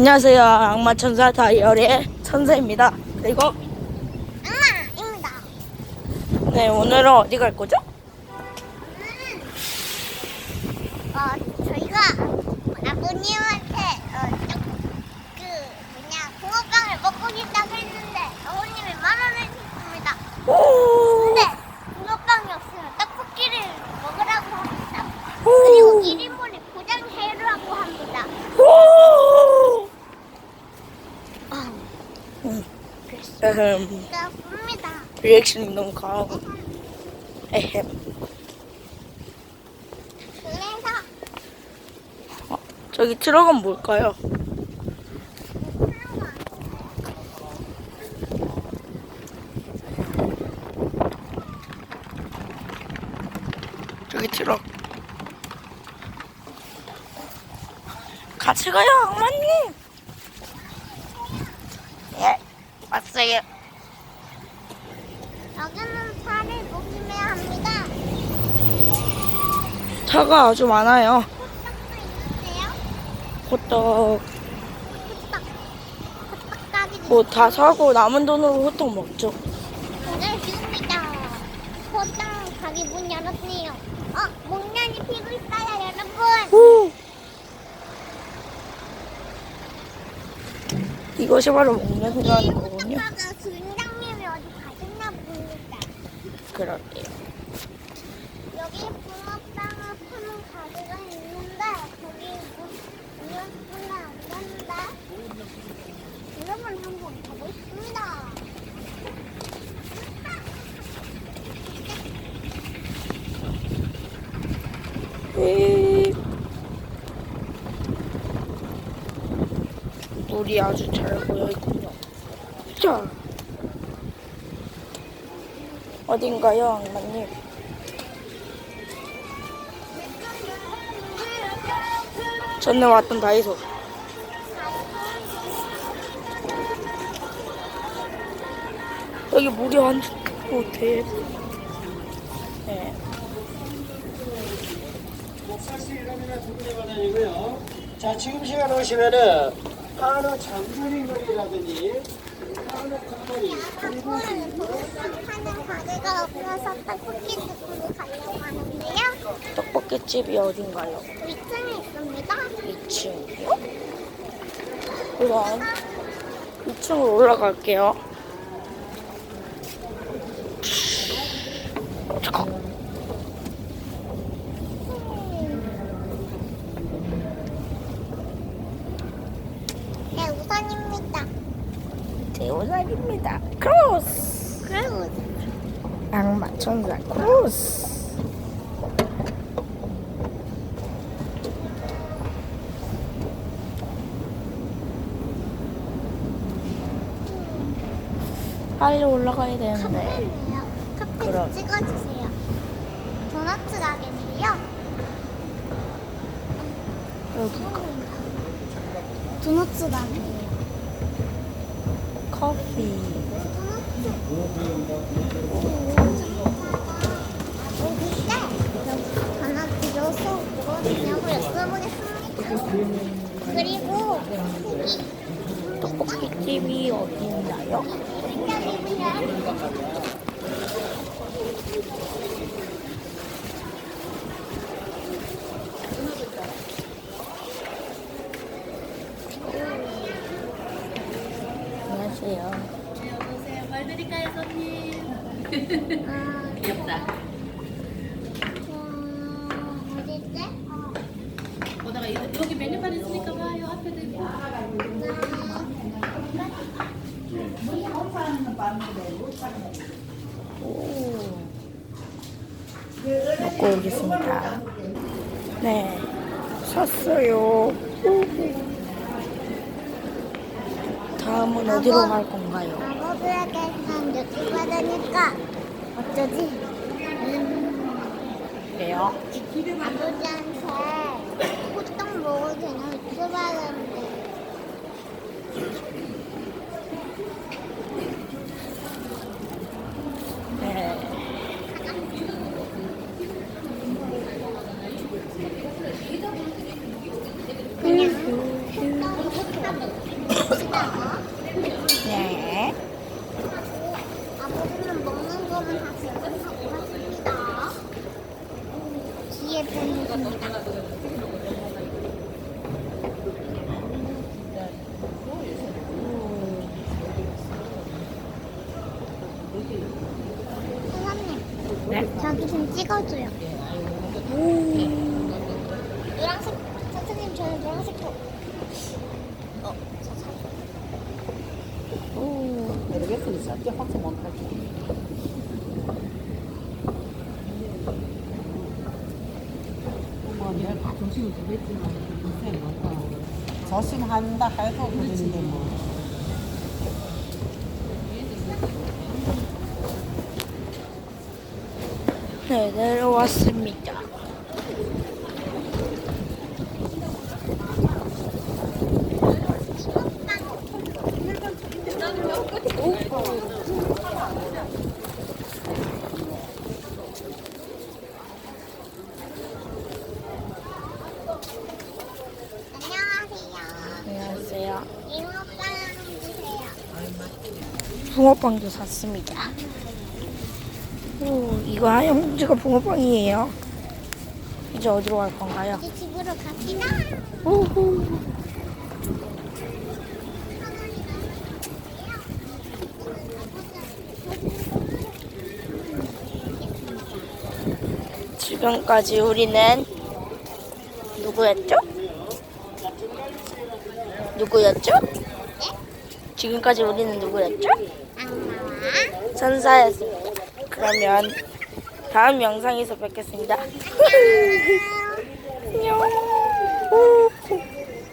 안녕하세요. 악마 천사 다이어리의 천사입니다. 그리고 엄마입니다. 네 오늘은 어디 갈 거죠? 어, 저희가 아버님한테 어, 저- 그 뭐냐 붕어빵을 먹고 싶다고 했는데 아버님이 만 원을 줬습니다. 오. 근데 붕어빵이 없으면 떡볶이를 먹으라고 합니다. 그리고 1인분에 포장해라고 합니다. 오. 아, 음, 그래서 에헴. 봅니다. 리액션이 너무 강하고. 에헴. 그래서 어, 저기 트럭은 뭘까요? 저기 트럭. 같이 가요, 악마님. 왔어요. 여기는 차를 조심해야 합니다. 차가 아주 많아요. 호떡도 있는데요. 호떡 호떡. 호떡 가게 뭐다 사고 남은 돈으로 호떡 먹죠. 오늘 지금입니다. 호떡 가게 문 열었네요. 어, 목련이 피고 있어요, 여러분. 오. 이것이 바로 먹는다는 거군요. 호떡가가 주인장님이 어디 가셨나 봅니다. 그럴게요. 여기 붕어빵을 파는 가게가 있는데 거기 문열분은 안 되는데 여러분 한번 가보겠습니다. 에이. 물이 아주 잘 보여 있군요. 자. 어딘가요, 악마님? 전에 왔던 다이소. 여기 물이 완전 못해. 네. 아니고요. 자, 지금 시간 오시면은 한우 장조림거리라든지 한우 콩거리 그리고 파는 가게가 없어서 떡볶이 집으로 가려고 하는데요. 떡볶이집이 어딘가요? 2층에 있습니다. 2층이요? 그럼 2층으로 올라갈게요. 잠깐. 네, 우선입니다. 대우날입니다. 크로스! 그리고 악마 천사 크로스! 빨리 올라가야 되는데. 카페 그럼. 찍어주세요. 도넛 가게인데요. 여기 도넛 가게예요. 커피. 하나 들어서 뭐냐고 여쭤보겠습니다. 그리고 떡볶이집이 어디 있나요? 안녕하세요. 귀엽다. 어? 보다가 이- 여기 메뉴판 있으니까 봐요. 앞에도 있고. 오. 먹고 오겠습니다. 네, 샀어요. 다음은 어디로 갈 건가요? 아버지에게는 여기 받으니까 어쩌지? 음, 왜요? 아버지한테 호떡 먹어도 되나 여쭤봐야겠는데 네. 그냥 호떡 봅시다. 네. 아버지는 거는 다 즐겁게 먹었습니다. 뒤에 보는 겁니다. 사장님, 네. 저기 좀 찍어줘요. 노란색, 선생님 저는 노란색 거. 어, 저 사- 모르겠으니 절대 확정 못하지. 뭐 내가 조심을 되겠지만 인생 뭐가 조심한다 해도 그러는데 뭐. 네, 내려왔습니다. 안녕하세요. 안녕하세요. 잉어빵 주세요. 붕어빵도 샀습니다. 오, 이거 하얀 봉지가 붕어빵이에요. 이제 어디로 갈 건가요? 이제 집으로 갑시다. 우후. 지금까지 우리는 누구였죠? 누구였죠? 지금까지 우리는 누구였죠? 악마와 천사였습니다. 그러면 다음 영상에서 뵙겠습니다. 안녕. 우.